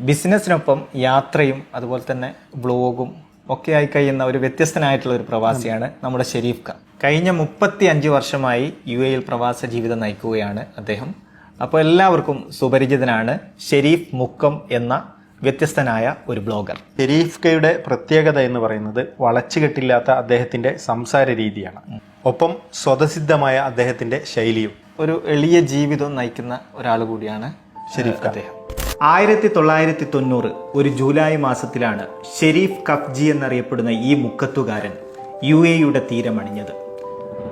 ബിസിനസ്സിനൊപ്പം യാത്രയും അതുപോലെ തന്നെ ബ്ലോഗും ഒക്കെ ആയി കഴിയുന്ന ഒരു വ്യത്യസ്തനായിട്ടുള്ള ഒരു പ്രവാസിയാണ് നമ്മുടെ ഷെരീഫ് ഖാൻ. കഴിഞ്ഞ മുപ്പത്തി അഞ്ച് വർഷമായി യു എയിൽ പ്രവാസ ജീവിതം നയിക്കുകയാണ് അദ്ദേഹം. അപ്പോൾ എല്ലാവർക്കും സുപരിചിതനാണ് ഷെരീഫ് മുക്കം എന്ന വ്യത്യസ്തനായ ഒരു ബ്ലോഗർ. ഷെരീഫ് കയുടെ പ്രത്യേകത എന്ന് പറയുന്നത് വളച്ചുകെട്ടില്ലാത്ത അദ്ദേഹത്തിന്റെ സംസാര രീതിയാണ്. ഒപ്പം സ്വതസിദ്ധമായ അദ്ദേഹത്തിന്റെ ശൈലിയും. ഒരു എളിയ ജീവിതം നയിക്കുന്ന ഒരാൾ കൂടിയാണ് ഷെരീഫ് അദ്ദേഹം. ആയിരത്തി തൊള്ളായിരത്തി തൊണ്ണൂറ് ഒരു ജൂലൈ മാസത്തിലാണ് ഷെരീഫ് കഫ്ജി എന്നറിയപ്പെടുന്ന ഈ മുക്കത്തുകാരൻ യു എയുടെ തീരമണിഞ്ഞത്.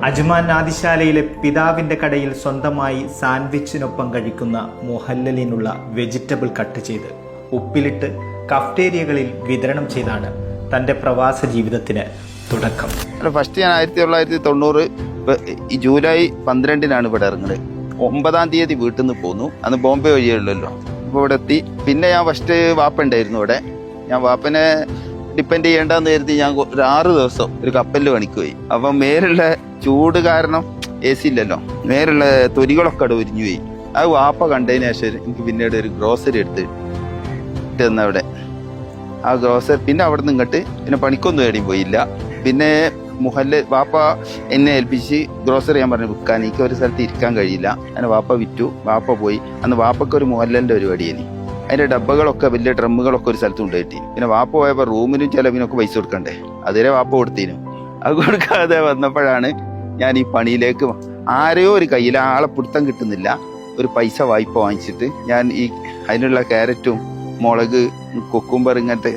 അജ്മാൻ നാദിശാലയിലെ പിതാവിന്റെ കടയിൽ സ്വന്തമായി സാൻഡ്വിച്ചിനൊപ്പം കഴിക്കുന്ന മൊഹല്ലലിനുള്ള വെജിറ്റബിൾ കട്ട് ചെയ്ത് ഉപ്പിലിട്ട് കഫ്റ്റേരിയകളിൽ വിതരണം ചെയ്താണ് തന്റെ പ്രവാസ ജീവിതത്തിന് തുടക്കം. ഫസ്റ്റ് ഞാൻ ആയിരത്തി തൊള്ളായിരത്തി തൊണ്ണൂറ് ജൂലൈ പന്ത്രണ്ടിനാണ് ഇവിടെ ഇറങ്ങുന്നത് ഒമ്പതാം തീയതി വീട്ടിൽ നിന്ന് പോന്നു. അന്ന് ബോംബെ വഴിയുള്ളല്ലോ അപ്പോൾ ഇവിടെ എത്തി പിന്നെ ഞാൻ ഫസ്റ്റ് വാപ്പ ഉണ്ടായിരുന്നു ഇവിടെ. ഞാൻ വാപ്പനെ ഡിപ്പെൻഡ് ചെയ്യേണ്ടെന്ന് കരുതി ഞാൻ ഒരു ആറ് ദിവസം ഒരു കപ്പലിൽ പണിക്ക് പോയി. അപ്പം മേലുള്ള ചൂട് കാരണം എ സി ഇല്ലല്ലോ. മേലുള്ള തൊലികളൊക്കെ അവിടെ ഉരിഞ്ഞു പോയി. അത് വാപ്പ കണ്ടതിന് ശേഷം എനിക്ക് പിന്നീട് ഒരു ഗ്രോസറി എടുത്ത് ഇട്ട് അവിടെ ആ ഗ്രോസറി പിന്നെ അവിടെ നിന്ന് ഇങ്ങോട്ട് പിന്നെ പണിക്കൊന്നും എവിടെയും പോയില്ല. പിന്നെ മുഹല്ല വാപ്പ എന്നെ ഏൽപ്പിച്ച് ഗ്രോസറി ഞാൻ പറഞ്ഞു വിൽക്കാൻ എനിക്ക് ഒരു സ്ഥലത്ത് ഇരിക്കാൻ കഴിയില്ല. അങ്ങനെ വാപ്പ വിറ്റു. വാപ്പ പോയി. അന്ന് വാപ്പക്ക് ഒരു മുഹല്ലന്റെ പരിപാടിയേനി അതിന്റെ ഡബ്ബകളൊക്കെ വലിയ ഡ്രമ്മുകളൊക്കെ ഒരു സ്ഥലത്ത് കൊണ്ടുപോയിട്ട് പിന്നെ വാപ്പ പോയപ്പോൾ റൂമിനും ചിലവിനൊക്കെ പൈസ കൊടുക്കണ്ടേ? അതുവരെ വാപ്പ കൊടുത്തിനും അത് കൊടുക്കാതെ വന്നപ്പോഴാണ് ഞാൻ ഈ പണിയിലേക്ക് ആരെയോ ഒരു കയ്യിൽ ആളെ പിടുത്തം കിട്ടുന്നില്ല. ഒരു പൈസ വായ്പ വാങ്ങിച്ചിട്ട് ഞാൻ ഈ അതിനുള്ള ക്യാരറ്റും മുളക് കൊക്കുംബർ ഇങ്ങനത്തെ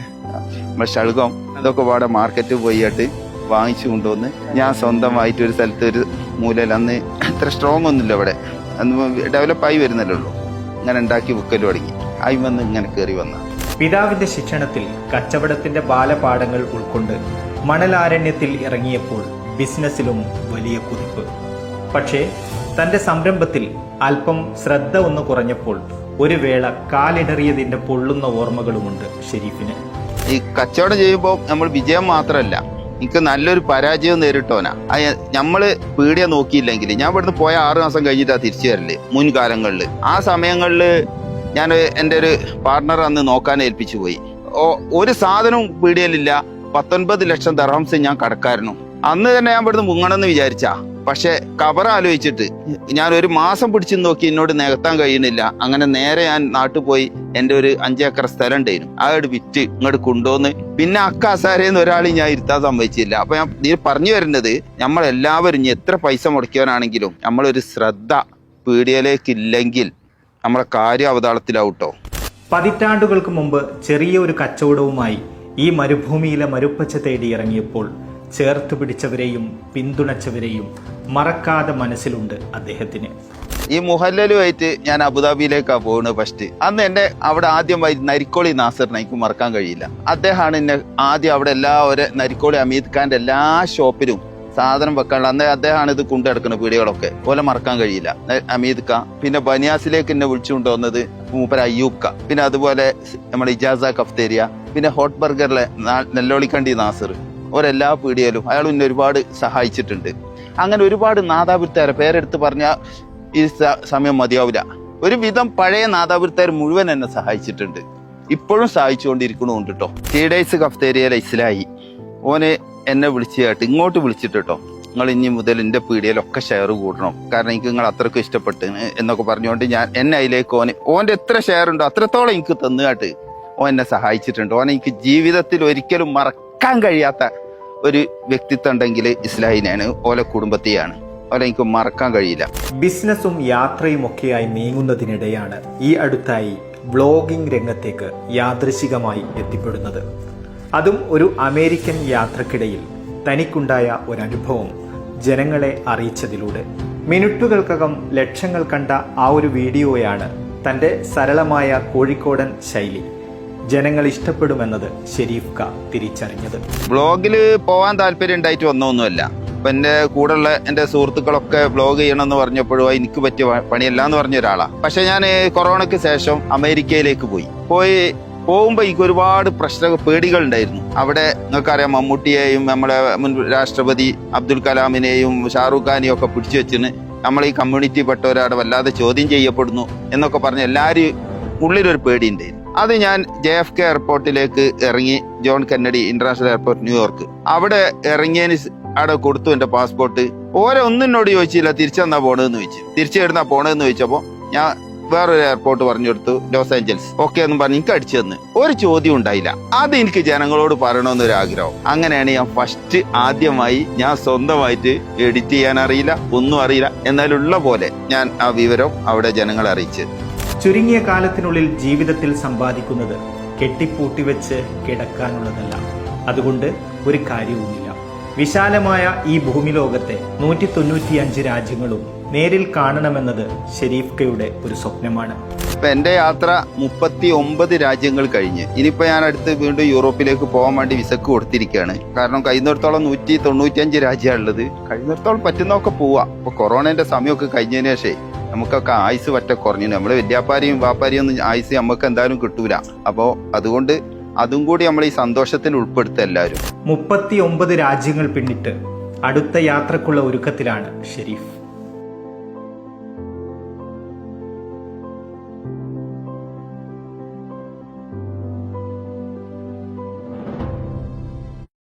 നമ്മുടെ ശളുകം അതൊക്കെ പാടെ മാർക്കറ്റിൽ പോയിട്ട് വാങ്ങിച്ചു കൊണ്ടുവന്ന് ഞാൻ സ്വന്തമായിട്ട് ഒരു സ്ഥലത്ത് ഒരു മൂലയിൽ അന്ന് അത്ര സ്ട്രോങ് ഒന്നുമില്ല ഇവിടെ അന്ന് ഡെവലപ്പായി വരുന്നല്ലേ ഉള്ളൂ. അങ്ങനെ ഉണ്ടാക്കി വിൽക്കൽ തുടങ്ങി. ആയി വന്ന് ഇങ്ങനെ കയറി വന്ന. പിതാവിന്റെ ശിക്ഷണത്തിൽ കച്ചവടത്തിന്റെ ബാലപാഠങ്ങൾ ഉൾക്കൊണ്ട് മണലാരണ്യത്തിൽ ഇറങ്ങിയപ്പോൾ ബിസിനസ്സിലും വലിയ കുതിപ്പ്. പക്ഷേ തന്റെ സംരംഭത്തിൽ അല്പം ശ്രദ്ധ ഒന്ന് കുറഞ്ഞപ്പോൾ ഒരു വേള കാലിടറിയതിന്റെ പൊള്ളുന്ന ഓർമ്മകളുമുണ്ട് ഷെരീഫിന്. ഈ കച്ചവടം ചെയ്യുമ്പോൾ നമ്മൾ വിജയം മാത്രമല്ല എനിക്ക് നല്ലൊരു പരാജയം നേരിട്ടോനാ നമ്മൾ പീടിയ നോക്കിയില്ലെങ്കിൽ ഞാൻ ഇവിടുന്ന് പോയ ആറു മാസം കഴിഞ്ഞിട്ടാ തിരിച്ചു വരൽ മുൻകാലങ്ങളിൽ ആ സമയങ്ങളിൽ ഞാൻ എന്റെ ഒരു പാർട്ണർ അന്ന് നോക്കാൻ ഏൽപ്പിച്ചു പോയി. ഒരു സാധനവും പീടിയലില്ല പത്തൊൻപത് ലക്ഷം ദർഹംസ് ഞാൻ കടക്കായിരുന്നു അന്ന് തന്നെ ഞാൻ ഇവിടുന്ന് മുങ്ങണമെന്ന് വിചാരിച്ചാ. പക്ഷെ കവർ ആലോചിച്ചിട്ട് ഞാൻ ഒരു മാസം പിടിച്ചു നോക്കി എന്നോട് നികത്താൻ കഴിയുന്നില്ല. അങ്ങനെ നേരെ ഞാൻ നാട്ടിൽ പോയി എന്റെ ഒരു അഞ്ചേക്കർ സ്ഥലം ഉണ്ടായിരുന്നു. അതോട് വിറ്റ് ഇങ്ങോട്ട് കൊണ്ടുവന്ന് പിന്നെ അക്ക അസാരേന്ന് ഒരാളെയും ഞാൻ ഇരുത്താൻ സമ്മതിച്ചില്ല. അപ്പൊ ഞാൻ ഇതിൽ പറഞ്ഞു വരുന്നത് നമ്മളെല്ലാവരും ഇനി എത്ര പൈസ മുടക്കിയവനാണെങ്കിലും നമ്മളൊരു ശ്രദ്ധ പീഡിയയിലേക്കില്ലെങ്കിൽ നമ്മളെ കാര്യം അവതാളത്തിലാവട്ടോ പതിറ്റാണ്ടുകൾക്ക് മുമ്പ് ചെറിയ ഒരു കച്ചവടവുമായി ഈ മരുഭൂമിയിലെ മരുപ്പച്ച തേടി ഇറങ്ങിയപ്പോൾ ചേർത്ത് പിടിച്ചവരെയും പിന്തുണച്ചവരെയും മറക്കാതെ മനസ്സിലുണ്ട് അദ്ദേഹത്തിന്. ഈ മുഹല്ലലുമായിട്ട് ഞാൻ അബുദാബിയിലേക്കാണ് പോകുന്നത് ഫസ്റ്റ് അന്ന് എന്നെ അവിടെ ആദ്യമായി നരിക്കോളി നാസറിനെ എനിക്ക് മറക്കാൻ കഴിയില്ല. അദ്ദേഹമാണ് എന്നെ ആദ്യം അവിടെ എല്ലാ ഒരു നരിക്കോളി അമീദ് ഖാന്റെ എല്ലാ ഷോപ്പിലും സാധനം വെക്കാനുള്ള അന്ന് അദ്ദേഹമാണ് ഇത് കൊണ്ടുനടക്കുന്നത് പീടികളൊക്കെ പോലെ മറക്കാൻ കഴിയില്ല. അമീദ് ഖാൻ പിന്നെ ബനിയാസിലേക്ക് എന്നെ വിളിച്ചു കൊണ്ടുവന്നത് മൂപ്പര അയ്യൂബ് ഖാൻ പിന്നെ അതുപോലെ നമ്മുടെ ഇജാസ കഫ്തേരിയ പിന്നെ ഹോട്ട് ബർഗറിലെ നെല്ലോളിക്കണ്ടി നാസർ. ഓരെല്ലാ പീടിയയിലും അയാൾ എന്നെ ഒരുപാട് സഹായിച്ചിട്ടുണ്ട്. അങ്ങനെ ഒരുപാട് നാദാപുരത്തുകാരെ പേരെടുത്ത് പറഞ്ഞ ഈ സമയം മതിയാവില്ല. ഒരുവിധം പഴയ നാദാപുരത്തുകാർ മുഴുവൻ എന്നെ സഹായിച്ചിട്ടുണ്ട്. ഇപ്പോഴും സഹായിച്ചുകൊണ്ടിരിക്കണമുണ്ട് കേട്ടോ ത്രീ ഡേയ്സ് കഫ്തേരിയയിലെ ഇസ്ലായി ഓന് എന്നെ കേട്ട് ഇങ്ങോട്ട് വിളിച്ചിട്ട് കേട്ടോ നിങ്ങൾ ഇനി മുതൽ എന്റെ പീടിയയിലൊക്കെ ഷെയർ കൂടണം. കാരണം എനിക്ക് നിങ്ങൾ അത്രക്കും ഇഷ്ടപ്പെട്ട് എന്നൊക്കെ പറഞ്ഞുകൊണ്ട് ഞാൻ എന്നെ അതിലേക്ക് ഓന് ഓന്റെ എത്ര ഷെയർ ഉണ്ടോ അത്രത്തോളം എനിക്ക് തന്നുകാട്ട് ഓൻ എന്നെ സഹായിച്ചിട്ടുണ്ട്. ഓനെ എനിക്ക് ജീവിതത്തിൽ ഒരിക്കലും മറക്കാൻ കഴിയാത്ത ഒരു വ്യക്തിത്വം ഉണ്ടെങ്കിൽ ഇസ്ലാഹിനെയാണ് ഓലെ കുടുംബത്തെയാണ്. ഓലെ എനിക്ക് മറക്കാൻ കഴിയില്ല. ബിസിനസ്സും യാത്രയും ഒക്കെയായി നീങ്ങുന്നതിനിടെയാണ് ഈ അടുത്തായി വ്ളോഗിംഗ് രംഗത്തേക്ക് യാദൃശികമായി എത്തിപ്പെടുന്നത്. അതും ഒരു അമേരിക്കൻ യാത്രക്കിടയിൽ തനിക്കുണ്ടായ ഒരനുഭവം ജനങ്ങളെ അറിയിച്ചതിലൂടെ. മിനിറ്റുകൾക്കകം ലക്ഷങ്ങൾ കണ്ട ആ ഒരു വീഡിയോയാണ് തന്റെ സരളമായ കോഴിക്കോടൻ ശൈലി. ജനങ്ങൾ ഇഷ്ടപ്പെടുമെന്നത് ഷെരീഫ് ക തിരിച്ചറിഞ്ഞത്. ബ്ലോഗിൽ പോവാൻ താല്പര്യം ഉണ്ടായിട്ട് വന്നൊന്നുമല്ല. അപ്പൊ എന്റെ കൂടെയുള്ള എന്റെ സുഹൃത്തുക്കളൊക്കെ ബ്ലോഗ് ചെയ്യണമെന്ന് പറഞ്ഞപ്പോഴും "അത് എനിക്ക് പറ്റിയ പണിയല്ല എന്ന് പറഞ്ഞ ഒരാളാണ് പക്ഷെ ഞാൻ കൊറോണയ്ക്ക് ശേഷം അമേരിക്കയിലേക്ക് പോയി. പോയി പോകുമ്പോൾ എനിക്ക് ഒരുപാട് പ്രശ്ന പേടികൾ ഉണ്ടായിരുന്നു അവിടെ നിങ്ങൾക്കറിയാം മമ്മൂട്ടിയെയും നമ്മുടെ മുൻ രാഷ്ട്രപതി അബ്ദുൽ കലാമിനെയും ഷാറൂഖ് ഖാനെയും ഒക്കെ പിടിച്ചു വെച്ചിന് നമ്മൾ ഈ കമ്മ്യൂണിറ്റി പെട്ടവരവിടെ വല്ലാതെ ചോദ്യം ചെയ്യപ്പെടുന്നു എന്നൊക്കെ പറഞ്ഞ് എല്ലാവരും ഉള്ളിലൊരു പേടി ഉണ്ടായിരുന്നു അത് ഞാൻ ജെ എഫ് കെ എയർപോർട്ടിലേക്ക് ഇറങ്ങി John Kennedy International Airport New York അവിടെ ഇറങ്ങിയതിന് അവിടെ കൊടുത്തു എന്റെ പാസ്പോർട്ട് ഓരോ ഒന്നും എന്നോട് ചോദിച്ചില്ല തിരിച്ചെന്നാ പോണതെന്ന് ചോദിച്ചു. തിരിച്ചു എവിടുന്നാ പോണതെന്ന് ചോദിച്ചപ്പോ ഞാൻ വേറൊരു എയർപോർട്ട് പറഞ്ഞു കൊടുത്തു ലോസ് ഏഞ്ചൽസ് ഓക്കെ എന്ന് പറഞ്ഞ് എനിക്ക് അടിച്ചു തന്നു. ഒരു ചോദ്യം ഉണ്ടായില്ല. അത് എനിക്ക് ജനങ്ങളോട് പറയണമെന്നൊരു ആഗ്രഹം അങ്ങനെയാണ് ഞാൻ ഫസ്റ്റ് ആദ്യമായി ഞാൻ സ്വന്തമായിട്ട് എഡിറ്റ് ചെയ്യാൻ അറിയില്ല ഒന്നും അറിയില്ല. എന്നാലുള്ള പോലെ ഞാൻ ആ വിവരം അവിടെ ജനങ്ങളെ അറിയിച്ചത് ചുരുങ്ങിയ കാലത്തിനുള്ളിൽ ജീവിതത്തിൽ സമ്പാദിക്കുന്നത് കെട്ടിപ്പൂട്ടി വെച്ച് കിടക്കാനുള്ളതല്ല. അതുകൊണ്ട് ഒരു കാര്യവുമില്ല. വിശാലമായ ഈ ഭൂമിലോകത്തെ നൂറ്റി തൊണ്ണൂറ്റിയഞ്ച് രാജ്യങ്ങളും നേരിൽ കാണണമെന്നത് ഷെരീഫ്കയുടെ ഒരു സ്വപ്നമാണ്. ഇപ്പൊ എന്റെ യാത്ര മുപ്പത്തി ഒമ്പത് രാജ്യങ്ങൾ കഴിഞ്ഞ്. ഇനിയിപ്പോ ഞാൻ അടുത്ത് വീണ്ടും യൂറോപ്പിലേക്ക് പോകാൻ വേണ്ടി വിസക്ക് കൊടുത്തിരിക്കുകയാണ്. കാരണം കഴിയുന്നിടത്തോളം നൂറ്റി തൊണ്ണൂറ്റിയഞ്ച് രാജ്യമാണുള്ളത്. കഴിയുന്നിടത്തോളം പറ്റുന്നൊക്കെ പോവാ. ഇപ്പൊ കൊറോണന്റെ സമയമൊക്കെ കഴിഞ്ഞതിന് ശേഷമേ നമുക്കൊക്കെ ആയുസ് വറ്റ കുറഞ്ഞു നമ്മൾ വ്യാപാരിയും വ്യാപാരിയും ഒന്നും ആയുസ് നമുക്ക് എന്തായാലും കിട്ടൂല. അപ്പോൾ അതുകൊണ്ട് അതും കൂടി നമ്മൾ ഈ സന്തോഷത്തിൽ ഉൾപ്പെടുത്തുക എല്ലാവരും. മുപ്പത്തി ഒമ്പത് രാജ്യങ്ങൾ പിന്നിട്ട് അടുത്ത യാത്രക്കുള്ള ഒരുക്കത്തിലാണ് ഷെരീഫ്.